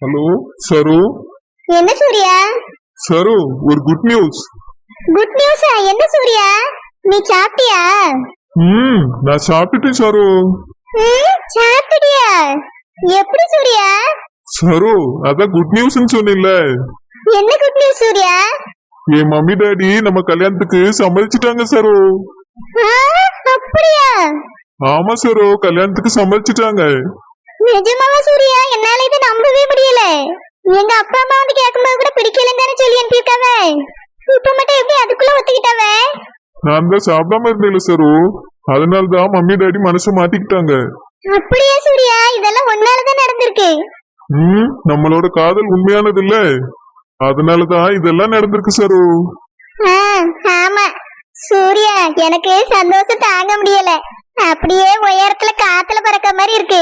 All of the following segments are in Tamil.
ஹலோ சரு. என்ன சூர்யா? சரு ஒரு குட் நியூஸ் குட் நியூஸா என்ன சூர்யா? நீ சாப்பிட்டியா? ம் நான் சாப்பிட்டுட்டேன் சரு. ம், சாப்பிட்டியா? எப்படி சூர்யா? சரு அதான் குட் நியூஸ்னு சொன்னேன்ல. என்ன குட் நியூஸ் சூர்யா? என் மம்மி டாடி நம்ம கல்யாணத்துக்கு சம்மதிச்சிட்டாங்க சரு. அப்படியா? ஆமா சரு கல்யாணத்துக்கு சம்மதிச்சிட்டாங்க. நிஜமாவா சூர்யா? என்னால இதை நம்பவே முடியல. எங்க அப்பா அம்மா வந்து கேட்கும்போது கூட பிடிக்கலன்னு தானே சொல்லி அனுப்பியிருக்காவ? இப்ப மட்டும் எப்படி அதுக்குள்ள ஒத்துக்கிட்டாவ? நான் தான் சாப்பிடாம இருந்தேன்ல சரு. அதனால தான் மம்மி டாடி மனசை மாத்திக்கிட்டாங்க. அப்படியா சூர்யா? இதெல்லாம் ஒன்னாலதான் நடந்திருக்கு. ம் நம்மளோட காதல் உண்மையானது இல்ல அதனாலதான் இதெல்லாம் நடந்திருக்கு சரு. ஆ, ஆமா. சூர்யா எனக்கு சந்தோஷம் தாங்க முடியல. அப்படியே உயரத்துல காத்துல பறக்க மாதிரி இருக்கு.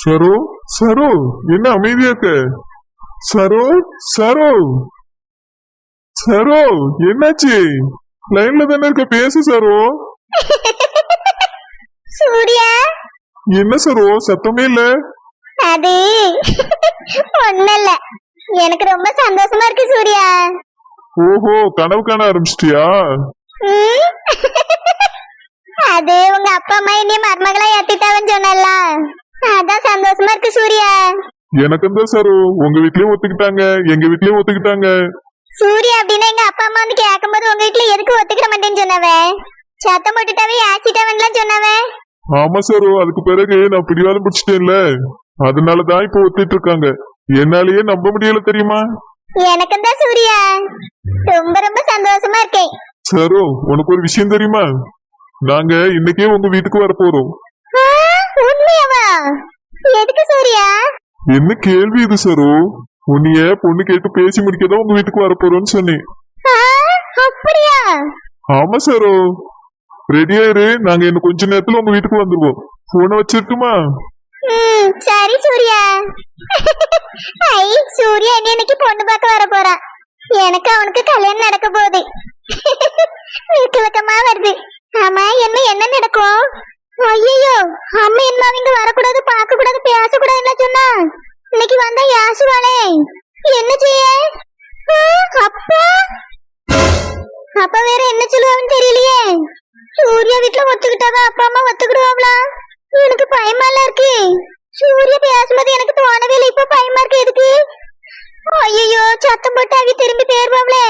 சரு சரு என்ன அமைதியா இருக்க சரு சரு. சரு என்னாச்சு? லைன்ல தானே இருக்க பேசு சரு. சூர்யா? என்ன சரு சத்தமே இல்ல? அது ஒண்ணு இல்ல எனக்கு ரொம்ப சந்தோஷமா இருக்கு சூர்யா. ஓஹோ கனவு காண ஆரம்பிச்சிட்டியா? அது உங்க அப்பா அம்மா என்னைய மருமகளா ஏத்திட்டாவன்னு சொன்னல அதான் சந்தோஷமா இருக்கு சூர்யா எனக்கு தான் சரு உங்க வீட்லயும் ஒத்துக்கிட்டாங்க எங்க வீட்லயும் ஒத்துக்கிட்டாங்க. சூர்யா அப்படின்னா எங்க அப்பா அம்மா வந்து கேட்கும்போது உங்க வீட்டுல எதுக்கு ஒத்துக்கிட மாட்டேன்னு சொன்னவ? சத்தம் போட்டுட்டாவே ஆசிட்டாவன்லாம் சொன்னவ? ஆமா சரு அதுக்கு பிறகு நான் பிடிவாதம் பிடிச்சிட்டேன்ல. அதனாலதான் இப்ப ஒத்திட்டு இருக்காங்க என்னாலயே நம்ப முடியல தெரியுமா? எனக்கும் தான் சூர்யா. ரொம்ப ரொம்ப சந்தோஷமா இருக்கேன். சரு உனக்கு ஒரு விஷயம் தெரியுமா? நாங்க இன்னைக்கே உங்க வீட்டுக்கு வர போறோம் உண்மையாவா? எதுக்கு சூர்யா? என்ன கேள்வி இது சரு? உன்னைய பொண்ணு கேட்டு பேசி முடிக்கதான் உங்க வீட்டுக்கு வர போறோம்னு சொன்னேன். அப்படியா? ஆமா சரு. ரெடியா இரு. நாங்க இன்னும் கொஞ்ச நேரத்துல உங்க வீட்டுக்கு வந்துருவோம். போனை வச்சிருக்குமா? சரி சூர்யா. ஐ சூர்யா என்ன இன்னைக்கு பொண்ணு பார்க்க வர போறான் எனக்கு அவனுக்கு கல்யாணம் நடக்க போகுது. விக்கலக்கமா வருது. ஆமா என்ன என்ன நடக்கும்? ஐயோ அம்மா என்ன அவங்க வரக்கூடாது பார்க்க கூடாது பேசக்கூடாதுன்னு சொன்னா. இன்னைக்கு வந்தா யாசுவாளே. என்ன செய்ய? அப்பா. அப்பா வேற என்ன சொல்லுவாங்கன்னு தெரியலையே. சூர்யா வீட்டுல ஒத்துக்கிட்டாதான் அப்பா அம்மா ஒத்துக்கிடுவாங்களா? எனக்கு பயமா எல்லாம் இருக்கு. சூர்யா பேசும்போது எனக்கு தோணவே இல்லை. இப்ப பயமா இருக்கு எதுக்கு? ஐயோ சத்தம் போட்டு அவி திரும்பி பேருவாங்களே.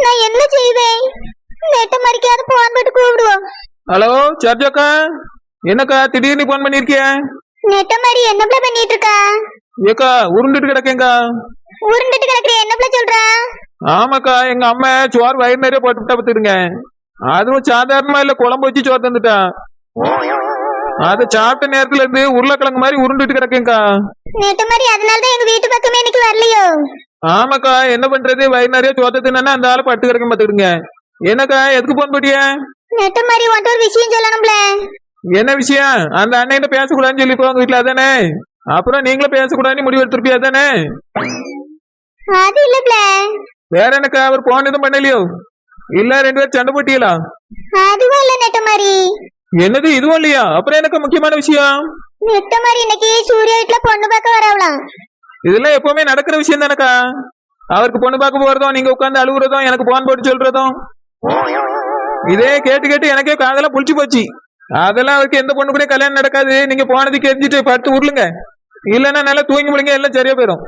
நான் என்ன செய்வேன்? நெட்ட மறிக்காத போன் போட்டு கூப்பிடுவோம். ஹலோ சர்ஜாக்கா? என்னக்கா திடீர்னு போன் பண்ணிருக்கிய? நெட்ட மாதிரி என்ன பிள்ளை பண்ணிட்டு இருக்கா ஏக்கா உருண்டுட்டு கிடக்கேங்கா. உருண்டுட்டு கிடக்குற என்ன பிள்ளை சொல்றா? ஆமாக்கா எங்க அம்மா சோறு வயிறு நிறைய போட்டு பார்த்துருங்க அதுவும் சாதாரணமா இல்ல குழம்பு வச்சு சோறு தந்துட்டா அதை சாப்பிட்ட நேரத்துல இருந்து உருளைக்கிழங்கு மாதிரி உருண்டுட்டு கிடக்கேங்கா. நெட்ட மாதிரி அதனாலதான் எங்க வீட்டு பக்கமே இன்னைக்கு வரலையோ? ஆமாக்கா என்ன பண்றது? வயிறு நிறைய சோத்த தின்னா அந்த ஆளை பட்டு கிடக்க பாத்துக்கிடுங்க என்னக்கா எதுக்கு போன் போட்டிய நெட்ட மாதிரி உன்ட்ட ஒரு விஷயம் சொல்லணும்ல? என்ன விஷயம்? அந்த அண்ணன் பேசக்கூடாதுன்னு சொல்லி போவாங்க வீட்டுல அதானே? அப்புறம் நீங்களும் பேசக்கூடாதுன்னு முடிவு எடுத்திருப்பியா அதானே? அது இல்ல பிள்ளை வேற என்னக்கா அவர் போன் எதுவும் பண்ணலையோ? இல்ல ரெண்டு பேரும் சண்டை போட்டியலா? அதுவும் இல்ல நெட்ட மாதிரி? என்னது இதுவும் இல்லையா? அப்புறம் எனக்கு முக்கியமான விஷயம்? நெட்ட மாதிரி இன்னைக்கு சூர்யா வீட்டுல பொண்ணு பார்க்க வரவலாம் இதெல்லாம் எப்பவுமே நடக்கிற விஷயம் தானக்கா? அவருக்கு பொண்ணு பார்க்க போறதும் நீங்க உட்காந்து அழுகுறதும் எனக்கு போன் போட்டு சொல்றதும். இதே கேட்டு கேட்டு எனக்கே காதெல்லாம் புளிச்சு போச்சு. அதெல்லாம் அவருக்கு எந்த பொண்ணு கூட கல்யாணம் நடக்காது. நீங்க போனதுக்கு எரிஞ்சிட்டு படுத்து உருளுங்க. இல்லைன்னா நல்லா தூங்கி முடிங்க எல்லாம் சரியா போயிடும்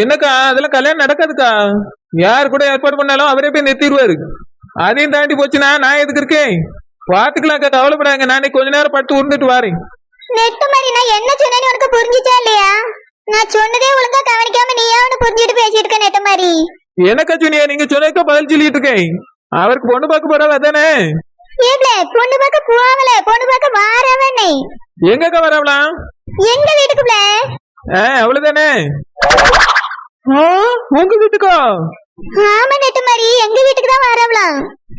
என்னக்கா அதெல்லாம் கல்யாணம் நடக்காதுக்கா. யார் கூட ஏற்பாடு பண்ணாலும் அவரே போய் நிறுத்திடுவாரு. அதையும் தாண்டி போச்சுன்னா நான் எதுக்கு இருக்கேன்? பாத்துக்கலாம்க்கா கவலைப்படாங்க நான் கொஞ்ச நேரம் படுத்து உருண்டுட்டு வாரேன். நெட்ட மாதிரி நான் என்ன சொன்னேன்னு உனக்கு புரிஞ்சுச்சா இல்லையா? நான் சொன்னதே ஒழுங்கா கவனிக்காம நீயா அவனை புரிஞ்சுட்டு பேசிட்டு இருக்க நெட்ட மாதிரி எனக்கா ஜூனியா நீங்க சொன்னதுக்கா பதில் சொல்லிட்டு இருக்கேன். அவருக்கு பொண்ணு பார்க்க போறவ அதானே ஏப்ல பொண்ணு பார்க்க போவல பொண்ணு பார்க்க வாரவனே. எங்கக்கா வரவலாம் எங்க வீட்டுக்குள்ள ஆ அவ்வளவுதானே உங்க வீட்டுக்கா? ஆமா நெட்ட மாதிரி எங்க வீட்டுக்கு தான் வரவலாம்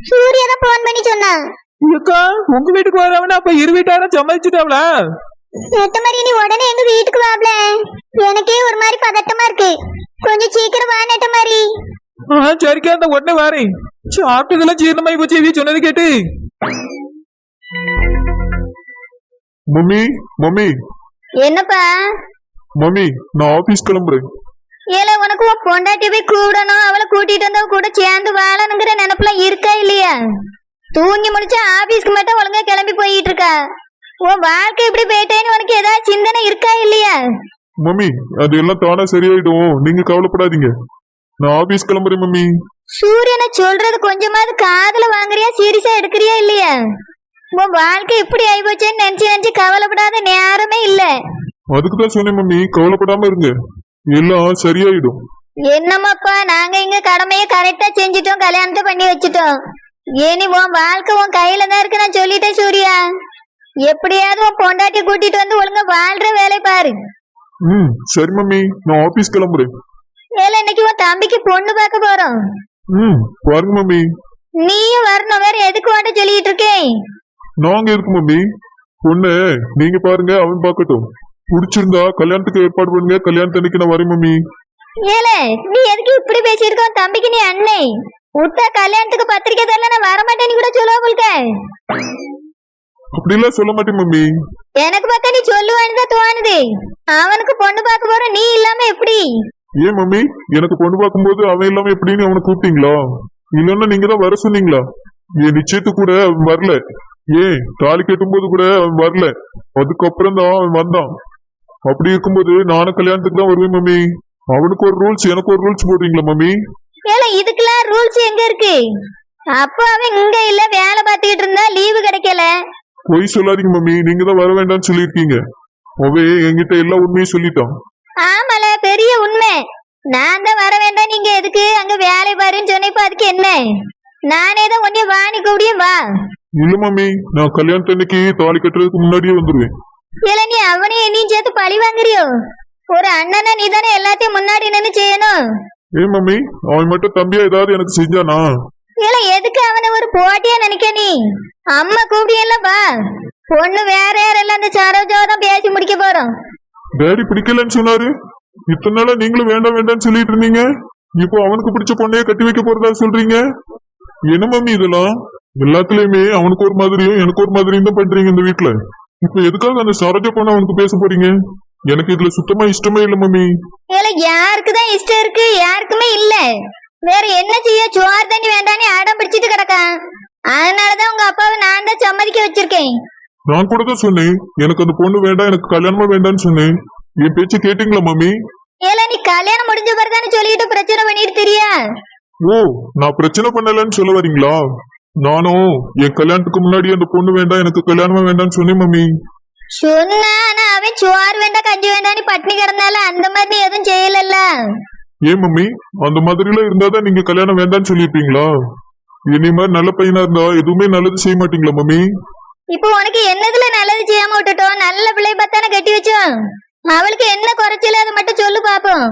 சூர்யா தான் போன் பண்ணி சொன்னான் அக்கா உங்க வீட்டுக்கு வரவனா? அப்ப இரு வீட்டாரும் சம்மதிச்சுட்டாவளா நெட்ட மாதிரி நீ உடனே எங்க வீட்டுக்கு வாப்ல எனக்கே ஒரு மாதிரி பதட்டமா இருக்கு. கொஞ்சம் சீக்கிரம் வா நெட்ட மாதிரி ஆ சரிக்கா அந்த உடனே வாரேன். சாப்பிட்டதெல்லாம் ஜீரணமாயி போச்சு இவ சொன்னது கேட்டு. Mummy mummy. என்னப்பா? மம்மி நான் ஆபீஸ் கிளம்புறேன். ஏல உனக்கு உன் பொண்டாட்டி போய் கூடணும் அவளை கூட்டிட்டு வந்தவ கூட சேர்ந்து வாழணுங்கிற நினைப்புல இருக்கா இல்லையா? தூங்கி முடிச்சா ஆபீஸ்க்கு மட்டும் ஒழுங்கா கிளம்பி போயிட்டு இருக்கா உன் வாழ்க்கை இப்படி போயிட்டேன்னு உனக்கு ஏதாவது சிந்தனை இருக்கா இல்லையா? மம்மி அது எல்லாம் தானா சரியாயிடும். நீங்க கவலைப்படாதீங்க. நான் ஆபீஸ் கிளம்புறேன் மம்மி. சூரியனை சொல்றது கொஞ்சமாவது காதுல வாங்குறியா சீரியஸா எடுக்கிறியா இல்லையா? உன் வாழ்க்கை இப்படி ஆயிப்போச்சேன்னு நினைச்சு நினைச்சு கவலைப்படாத நேரமே இல்ல. அதுக்கு தான் சொன்னேன் மம்மி. கவலைப்படாம இருங்க. எல்லாம் சரியாயிடும். என்னமாப்பா நாங்க இங்க கடமையை கரெக்டா செஞ்சுட்டோம் கல்யாணத்தை பண்ணி வச்சுட்டோம். இனி உன் வாழ்க்கை உன் கையில தான் இருக்கு நான் சொல்லிட்டேன் சூர்யா. எப்படியாவது உன் பொண்டாட்டி கூட்டிட்டு வந்து ஒழுங்கா வாழ்ற வேலை பாரு. ம் சரி மம்மி. நான் ஆபீஸ் கிளம்புறேன். ஏல இன்னைக்கு உன் தம்பிக்கு பொண்ணு பார்க்க போறோம். ம் பாருங்க மம்மி. நீயும் வரணும் வேற எதுக்கு வாட்ட சொல்லிட்டு இருக்கேன்? நாங்க இருக்கு மம்மி. பொண்ணு நீங்க பாருங்க அவன் பார்க்கட்டும். பிடிச்சிருந்தா கல்யாணத்துக்கு ஏற்பாடு பண்ணுங்க கல்யாணத்தன்னைக்கு நான் வரேன் மம்மி. ஏல நீ எதுக்கு இப்படி பேசியிருக்க? உன் தம்பிக்கு நீ அண்ணே. விட்டா கல்யாணத்துக்கு பத்திரிக்கை தரல நான் வரமாட்டேன்னு கூட சொல்லுவா போல்க அப்படிலாம் சொல்ல மாட்டேன் மம்மி. எனக்கு பார்த்தா நீ சொல்லுவான்னு தான் தோணுது. அவனுக்கு பொண்ணு பார்க்க போற நீ இல்லாம எப்படி? ஏன் மம்மி? எனக்கு பொண்ணு பார்க்கும்போது அவன் இல்லாம எப்படின்னு அவனை கூப்பிட்டீங்களா? இல்லன்னா நீங்க தான் வர சொன்னீங்களா? என் நிச்சயத்து கூட அவன் வரல. ஏன்? தாலி கட்டும்போது கூட அவன் வரல. அதுக்கப்புறம் தான் அவன் வந்தான். அப்படி இருக்கும்போது நானும் கல்யாணத்துக்கு தான் வருவேன் மம்மி. அவனுக்கு ஒரு ரூல்ஸ் எனக்கு ஒரு ரூல்ஸ் போடுறீங்களா மம்மி? ஏல இதுக்கெல்லாம் ரூல்ஸ் எங்க இருக்கு? அப்போ அவன் இங்க இல்ல வேலை பார்த்துக்கிட்டு இருந்தா லீவு கிடைக்கல. பொய் சொல்லாதீங்க மம்மி. நீங்க தான் வர வேண்டாம்னு சொல்லியிருக்கீங்க. அவன் என்கிட்ட எல்லா உண்மையும் சொல்லிட்டான். ஆமால பெரிய உண்மை. நான் தான் வர வேண்டாம் நீங்க எதுக்கு? அங்க வேலை பாருன்னு சொன்னப்ப அதுக்கு என்ன? நானே தான் உன்னைய வாணி கூடியும் வா. இல்ல மம்மி நான் கல்யாணத்தன்னைக்கு தாலி கட்டுறதுக்கு முன்னாடியே வந்துருவேன். இல்ல நீ அவனையும் என்னையும் சேர்த்து பழி வாங்குறியோ? ஒரு அண்ணனா நீ தானே எல்லாத்தையும் முன்னாடி நின்னு செய்யணும். ஏன் மம்மி அவன் மட்டும் தம்பியா ஏதாவது எனக்கு செஞ்சானா? இல்ல எதுக்கு அவனை ஒரு போட்டியா நினைக்க நீ? அம்மா கூப்பிடியல்ல வா. பொண்ணு வேற யாரெல்லாம் அந்த சரோஜாதான் பேசி முடிக்க போறோம். டேடி பிடிக்கலன்னு சொன்னாரு. இத்தனை நாளா நீங்களும் வேண்டாம் வேண்டாம்னு சொல்லிட்டு இருந்தீங்க. இப்போ அவனுக்கு பிடிச்ச பொண்ணையே கட்டி வைக்க போறதா சொல்றீங்க? என்ன மம்மி இதெல்லாம்? எல்லாத்துலயுமே அவனுக்கு ஒரு மாதிரியும் எனக்கு ஒரு மாதிரியும் தான் பண்றீங்க இந்த வீட்டுல இப்ப எதுக்காக அந்த சரோஜா பொண்ணு அவனுக்கு பேச போறீங்க? எனக்கு இதுல சுத்தமா இஷ்டமே இல்ல மம்மி. இல்ல யாருக்கு தான் இஷ்டம் இருக்கு யாருக்குமே இல்ல. வேற என்ன செய்ய சுவார் தண்ணி வேண்டான்னு அடம் பிடிச்சிட்டு கிடக்கான். அதனாலதான் உங்க அப்பாவை நான் தான் சம்மதிக்க வச்சிருக்கேன். நான் கூட தான் சொன்னேன். எனக்கு அந்த பொண்ணு வேண்டாம் எனக்கு கல்யாணமா வேண்டாம்னு சொன்னேன். என் பேச்சு கேட்டீங்களா மம்மி? ஏல நீ கல்யாணம் முடிஞ்ச பிறதானே சொல்லிட்டு பிரச்சனை பண்ணிட்டு தெரியா? ஓ நான் பிரச்சனை பண்ணலன்னு சொல்ல வரீங்களா? நானும் என் கல்யாணத்துக்கு முன்னாடி அந்த பொண்ணு வேண்டாம் எனக்கு கல்யாணமா வேண்டாம்னு சொன்னேன் மம்மி. சொன்னா ஆனா அவன் சோறு வேண்டாம் கஞ்சி வேண்டாம்னு பட்டினி கிடந்தால அந்த மாதிரி நீ எதுவும் செய்யலல்ல? ஏன் மம்மி? அந்த மாதிரிலாம் இருந்தாதான் நீங்க கல்யாணம் வேண்டாம்னு சொல்லியிருப்பீங்களா? என்னை மாதிரி நல்ல பையனா இருந்தா எதுவுமே நல்லது செய்ய மாட்டீங்களா மம்மி? இப்போ உனக்கு என்னதுல நல்லது செய்யாம விட்டுட்டோம்? நல்ல பிள்ளை பார்த்தானே கட்டி வச்சோம். அவளுக்கு என்ன குறைச்சல அதை மட்டும் சொல்லு பாப்போம்.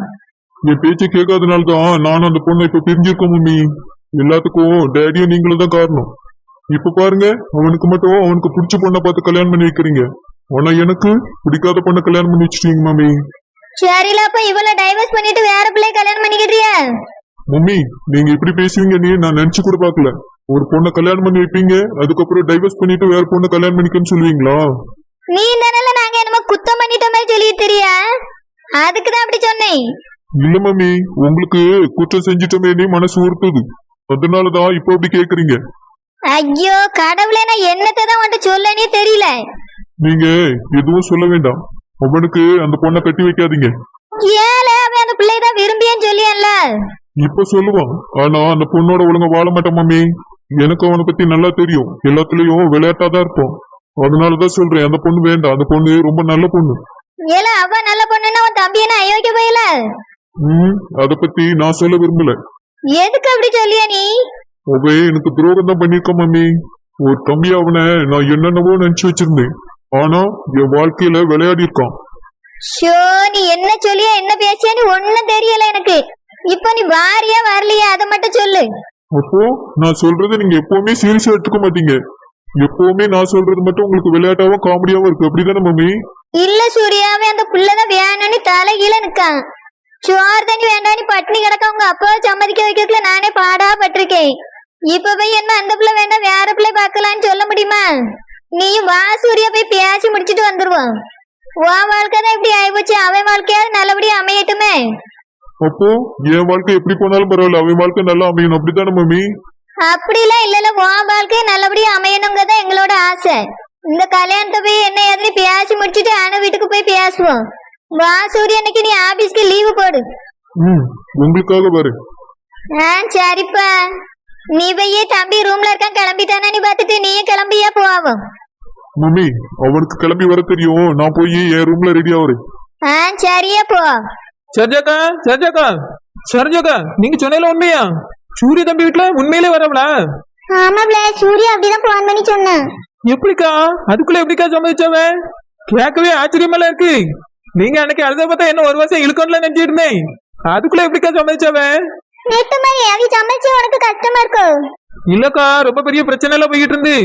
என் பேச்சு கேட்காதனால தான் நானும் அந்த பொண்ணை இப்ப பிரிஞ்சிருக்கோம் மம்மி எல்லாத்துக்கும் டேடியும் நீங்களும் தான் காரணம். இப்ப பாருங்க அவனுக்கு மட்டும் அவனுக்கு பிடிச்ச பொண்ணை பார்த்து கல்யாணம் பண்ணி வைக்கிறீங்க. ஆனா எனக்கு பிடிக்காத பொண்ணை கல்யாணம் பண்ணி வச்சிட்டீங்க மம்மி சரில அப்ப இவள டைவர்ஸ் பண்ணிட்டு வேற பிள்ளை கல்யாணம் பண்ணிக்கிட்டியா? மம்மி நீங்க இப்படி பேசுவீங்கன்னு நான் நினைச்சு கூட பார்க்கல. ஒரு பொண்ணை கல்யாணம் பண்ணி வைப்பீங்க அதுக்கப்புறம் டைவர்ஸ் பண்ணிட்டு வேற பொண்ணை கல்யாணம் பண்ணிக்கன்னு சொல்லுவீங்களா? நீ தானல நாங்க என்னமோ குத்தம் பண்ணிட்ட மாதிரி சொல்லிட்டு தெரியா? அதுக்கு தான் அப்படி சொன்னேன். இல்ல மம்மி உங்களுக்கு குற்றம் செஞ்சிட்டோமே மனசு உறுத்துது. அதனாலதான் இப்போ அப்படி கேக்குறீங்க. ஐயோ கடவுளே நான் என்னத்தை தான் உன்கிட்ட சொல்லனே தெரியல. நீங்க எதுவும் சொல்ல வேண்டாம். அவனுக்கு அந்த பொண்ணை கட்டி வைக்காதீங்க. ஏல அவன் அந்த பிள்ளை தான் விரும்பியன்னு சொல்லியல்ல இப்ப சொல்லுவான் ஆனா அந்த பொண்ணோட ஒழுங்கா வாழ மாட்டான் மம்மி. எனக்கு அவனை பத்தி நல்லா தெரியும். எல்லாத்துலயும் விளையாட்டா தான் இருப்போம் அதனாலதான் சொல்றேன் அந்த பொண்ணு வேண்டாம். அந்த பொண்ணு ரொம்ப நல்ல பொண்ணு. ஏல அவ நல்ல பொண்ணுன்னா உன் தம்பி என்ன அயோக்கிய போயில? ம் அத பத்தி நான் சொல்ல விரும்பல. எதுக்கு அப்படி சொல்லியா நீ? அவன் எனக்கு துரோகம் தான் பண்ணிருக்கான் மம்மி. ஒரு தம்பி அவனை நான் என்னென்னவோ நினைச்சு வச்சிருந்தேன். ஆனா என் வாழ்க்கையில விளையாடி இருக்கான். ஷோ நீ என்ன சொல்லியா என்ன பேசியா நீ ஒண்ணும் தெரியல எனக்கு. இப்போ நீ வாரியா வரலையா அதை மட்டும் சொல்லு. அப்போ நான் சொல்றது நீங்க எப்பவுமே சீரியஸா எடுத்துக்க மாட்டீங்க. எப்பவுமே நான் சொல்றது மட்டும் உங்களுக்கு விளையாட்டாவும் காமெடியாவும் இருக்கு. அப்படிதானே மம்மி? இல்ல சூர்யாவே அந்த புள்ளதான் வேணும்னு தலைகீழ நிக்கான். சோறு தண்ணி வேண்டாம்னு பட்டினி கிடக்க உங்க அப்பாவை சம்மதிக்க வைக்கிறதுல நானே பாடா பட்டிருக்கேன் இப்ப போய் என்ன அந்த பிள்ளை வேண்டாம் வேற பிள்ளை பார்க்கலான்னு சொல்ல முடியுமா? நீயும் வா சூர்யா போய் பேசி முடிச்சிட்டு வந்துருவோம். உன் வாழ்க்கை தான் இப்படி ஆயிப்போச்சு. அவன் வாழ்க்கையாவது நல்லபடியா அமையட்டுமே. அப்போ என் வாழ்க்கை எப்படி போனாலும் பரவாயில்ல. அவன் வாழ்க்கை நல்லா அமையணும். அப்படித்தானே மம்மி? அப்படிலாம் இல்லல உன் வாழ்க்கை நல்லபடியா அமையணுங்கிறத எங்களோட ஆசை. இந்த கல்யாணத்தை போய் என்ன ஏதுன்னு பேசி முடிச்சுட்டு அனு வீட்டுக்கு போய் பேசுவோம். வா சூரிய அன்னைக்கு நீ ஆபீஸ்க்கு லீவு போடு. ம் உங்களுக்காக பாரு. ஆ சரிப்பா. நீ போய் தம்பி ரூம்ல இருக்கான் கிளம்பிட்டானா நீ பார்த்துட்டு நீயும் கிளம்பியா போவோம். மம்மி அவனுக்கு கிளம்பி வர தெரியும். நான் போய் என் ரூம்ல ரெடி ஆகுறேன் ஆ சரியா போ. சர்ஜாக்கா சர்ஜாக்கா சர்ஜாக்கா நீங்க சொன்னதுல உண்மையா? சூரிய தம்பி வீட்டுல உண்மையிலே வரவளா? ஆமாப்ல சூர்யா அப்படிதான் போன் பண்ணி சொன்னேன். எப்படிக்கா? அதுக்குள்ள எப்படிக்கா சம்மதிச்சவ? கேட்கவே ஆச்சரியமெல்லாம் இருக்கு. நீங்க அன்னைக்கு அழுத பார்த்தா என்ன ஒரு வருஷம் இழுக்கணும்ல நினைச்சிட்டு இருந்தேன் அதுக்குள்ள எப்படிக்கா சம்மதிச்சவ? நேத்து மாதிரி அவி சமைச்சு உனக்கு கஷ்டமா இருக்கும் இல்லக்கா ரொம்ப பெரிய பிரச்சனை எல்லாம் போய்கிட்டு இருந்து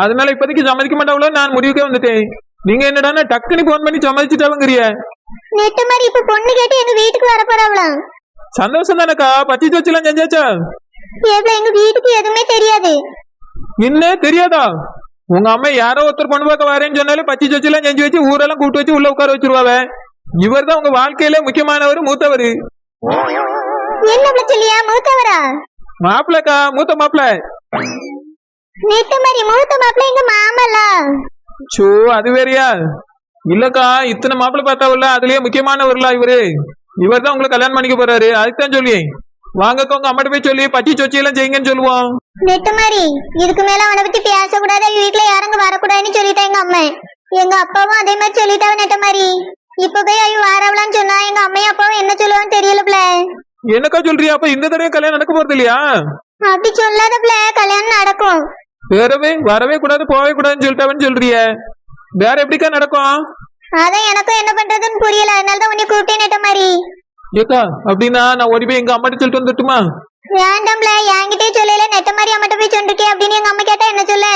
அதனால இப்போதைக்கு சம்மதிக்க மாட்டாங்களோ நான் முடிவுக்கே வந்துட்டேன். நீங்க என்னடான்னா டக்குன்னு போன் பண்ணி சம்மதிச்சுட்டாவங்கிறிய. நேத்து மாதிரி இப்ப பொண்ணு கேட்டு எங்க வீட்டுக்கு வர போறாவலாம் சந்தோஷம் தானக்கா? பச்சி வச்சுலாம் செஞ்சாச்சா? ஏப்ல எங்க வீட்டுக்கு எதுவுமே தெரியாது. என்ன தெரியாதா? உங்க அம்மா யாரோ ஒருத்தர் பொண்ணு பார்க்க வரேன்னு சொன்னாலும் பச்சி சொச்செல்லாம் செஞ்சு வச்சு ஊரெல்லாம் கூட்டு வச்சு உள்ள உட்கார வச்சிருவாவ. இவர் தான் உங்க வாழ்க்கையில முக்கியமானவர் மூத்தவர். என்ன சொல்லியா மூத்தவரா? மாப்பிளக்கா மூத்த மாப்பிள நேத்து மாதிரி மூத்த மாப்பிள்ள எங்க மாமலா? சோ அது வேறயா? இல்லக்கா இத்தனை மாப்பிள பார்த்தாவில்ல அதுலயே முக்கியமானவர்ல இவரு இவர். தான் உங்களுக்கு கல்யாணம் பண்ணிக்க போறாரு. அதுதான் சொல்லி வாங்கக்கா உங்க அம்மாட்ட போய் சொல்லி பச்சி சொச்சி எல்லாம் செய்யுங்கன்னு சொல்லுவோம். நெட்டு மாதிரி இதுக்கு மேல அவனை பத்தி பேசக்கூடாது அவ வீட்டுல யாரும் வரக்கூடாதுன்னு சொல்லிட்டா எங்க அம்மா. எங்க அப்பாவும் அதே மாதிரி சொல்லிட்டாவ நெட்ட மாதிரி இப்ப போய் அவ வாரவலான்னு சொன்னா எங்க அம்மையும் அப்பாவும் என்ன சொல்லுவான்னு தெரியலப்ல என்னக்கா சொல்றியா? அப்ப இந்த தடவை கல்யாணம் நடக்க போறது இல்லையா? அப்படி சொல்லாதப்ல கல்யாணம் நடக்கும். வேறவே வரவே கூடாது போகவே கூடாதுன்னு சொல்லிட்டாவன்னு சொல்றிய. வேற எப்படிக்கா நடக்கும்? அதான் எனக்கும் என்ன பண்றதுன்னு புரியல. அதனாலதான் உன்னை கூப்பிட்டேன் நெட்ட மாதிரி. ஏக்கா அப்படின்னா நான் ஓடி போய் எங்க அம்மாட்ட சொல்லிட்டு வந்துட்டுமா? வேண்டாம்ல என்கிட்டயே சொல்லல. நெட்ட மாதிரி அம்மாட்ட போய் சொல்லிருக்கே அப்படின்னு எங்க அம்மா கேட்டா என்ன சொல்ல?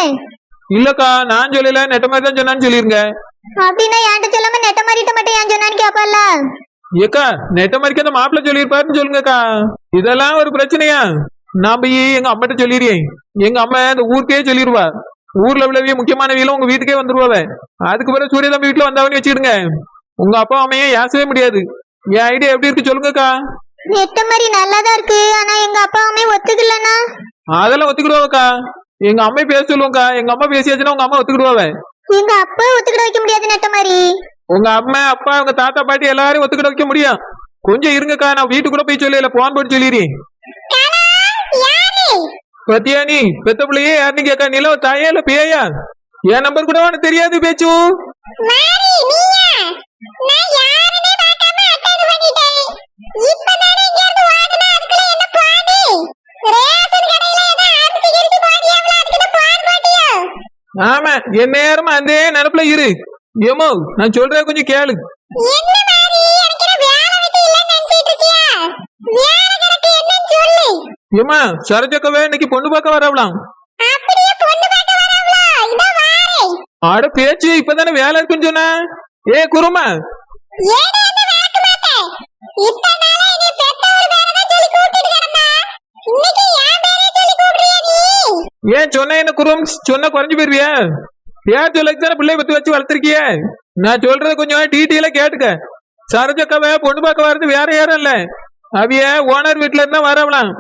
இல்லக்கா நான் சொல்லல. நெட்ட மாதிரி தான் சொன்னான்னு சொல்லிருங்க. அப்படின்னா என்கிட்ட சொல்லாம நெட்ட மாதிரிட்ட மட்டும் ஏன் சொன்னான்னு ஏக்கா நெட்ட மாதிரிக்கு அந்த மாப்பிள்ள சொல்லியிருப்பாருன்னு சொல்லுங்கக்கா. இதெல்லாம் ஒரு பிரச்சனையா? நான் போய் எங்க அம்மாட்ட சொல்லிடுறேன். எங்க அம்மா இந்த ஊருக்கே சொல்லிடுவா. ஊர்ல உள்ளவிய முக்கியமானவியெல்லாம் உங்க வீட்டுக்கே வந்துருவாவ அதுக்கு பிறகு சூரிய தம்பி வீட்டுல வந்தாவன்னு வச்சுக்கிடுங்க. உங்க அப்பா அம்மையை ஏசவே முடியாது. என் ஐடியா எப்படி இருக்கு சொல்லுங்கக்கா. நெட்ட மாதிரி நல்லாதான் இருக்கு. ஆனா எங்க அப்பா அம்மா ஒத்துக்கலன்னா அதெல்லாம் ஒத்துக்கிடுவாக்கா எங்க அம்மையை பேச சொல்லுவோம்க்கா. எங்க அம்மா பேசியாச்சுன்னா உங்க அம்மா ஒத்துக்கிடுவாவ எங்க அப்பா ஒத்துக்கிட வைக்க முடியாது நெட்ட மாதிரி. உங்க அம்மா அப்பா உங்க தாத்தா பாட்டி எல்லாரும் ஒத்துக்கிட வைக்க முடியும். கொஞ்சம் இருங்கக்கா. நான் வீட்டுக்கு கூட போய் சொல்லல போன் போட்டு சொல்லிடுறேன் பத்தியா நீ? பெத்த பிள்ளையே யாருன்னு கேட்கா நிலவ தாயா இல்ல பேயா என் நம்பர் கூட உனக்கு தெரியாது பேச்சு. ஆமா என் நேரமா அந்த நினப்புல இரு. ஏமோ நான் சொல்றேன் கொஞ்சம் கேளு. ஏமா சரஜக்கவே இன்னைக்கு பொண்ணு பார்க்க வரவலாம் ஆட பேச்சு இப்பதானே வேலை இருக்குன்னு சொன்ன? ஏ குருமா. ஏன் சொன்ன என்ன குரும்? சொன்ன குறைஞ்சு போயிருவியா? பேர் சொல்லக்கு தானே பிள்ளை பத்தி வச்சு வளர்த்திருக்கிய? நான் சொல்றத கொஞ்சம் டீட்டெயிலா கேட்டுக்க. சரஜக்காவை பொண்ணு பார்க்க வர்றது வேற யாரும் இல்ல. அவிய ஓனர் வீட்டுல இருந்தா வரவலாம்.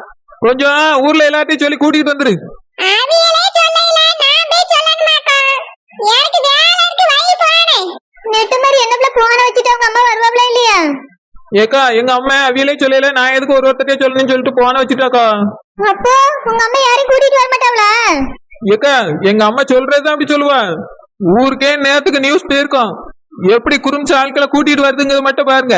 கொஞ்சம் ஊர்ல எல்லாத்தையும் சொல்லி கூட்டிட்டு வந்துரு. ஏக்கா எங்க அம்மா அவியலே சொல்லல நான் எதுக்கு ஒரு ஒருத்தட்டே சொல்லணும்னு சொல்லிட்டு போன வச்சுட்டாக்கா? அப்போ உங்க அம்மா யாரையும் கூட்டிட்டு வர மாட்டாங்களா? ஏக்கா எங்க அம்மா சொல்றதுதான் அப்படி சொல்லுவா. ஊருக்கே நேரத்துக்கு நியூஸ் போயிருக்கோம். எப்படி குறும்ச ஆட்களை கூட்டிட்டு வருதுங்கிறது மட்டும் பாருங்க.